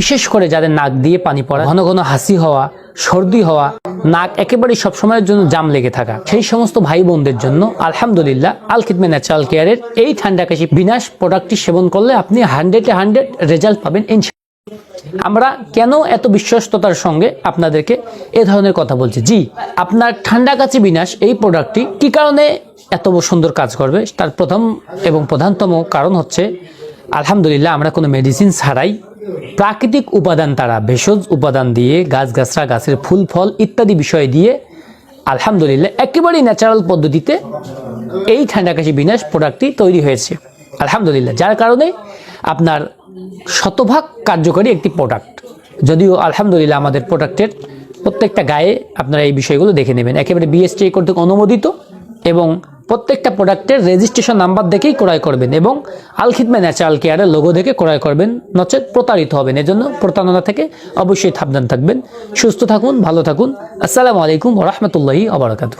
বিশেষ করে যাদের নাক দিয়ে পানি পড়া, ঘন ঘন হাসি হওয়া, সর্দি হওয়া, নাক একেবারেই সবসময়ের জন্য জাম লেগে থাকা। সেই সমস্ত ভাই বোনদের জন্য আলহামদুলিল্লাহ আলকিদমে ন্যাচারাল কেয়ারের এই ঠান্ডা কাশি বিনাশ প্রোডাক্টটি সেবন করলে আপনি হান্ড্রেডে হান্ড্রেড রেজাল্ট পাবেন ইনশা আমরা কেন এত বিশ্বস্ততার সঙ্গে আপনাদেরকে এ ধরনের কথা বলছি? জি, আপনার ঠান্ডা কাছে বিনাশ এই প্রোডাক্টটি কি কারণে এত সুন্দর কাজ করবে? তার প্রথম এবং প্রধানতম কারণ হচ্ছে, আলহামদুলিল্লাহ আমরা কোনো মেডিসিন ছাড়াই প্রাকৃতিক উপাদান তারা, ভেষজ উপাদান দিয়ে, গাছগাছরা, গাছের ফুল, ফল ইত্যাদি বিষয় দিয়ে, আলহামদুলিল্লাহ, একেবারেই ন্যাচারাল পদ্ধতিতে এই ঠান্ডা কাশি বিনাশ প্রোডাক্টটি তৈরি হয়েছে। আলহামদুলিল্লাহ, যার কারণে আপনার শতভাগ কার্যকরী একটি প্রোডাক্ট যদিও আলহামদুলিল্লাহ আমাদের প্রোডাক্টের প্রত্যেকটা গায়ে আপনারা এই বিষয়গুলো দেখে নেবেন। একেবারে বিএসটি কর্তৃক অনুমোদিত এবং প্রত্যেকটা প্রোডাক্টের রেজিস্ট্রেশন নাম্বার দেখেই ক্রয় করবেন এবং আলখিদমে ন্যাচারাল কেয়ারের লোগো দেখে ক্রয় করবেন নচেত প্রতারিত হবেন। এজন্য প্রতারণা থেকে অবশ্যই সাবধান থাকবেন। সুস্থ থাকুন, ভালো থাকুন। আসসালামু আলাইকুম রহমতুল্লাহি আবরাকাতু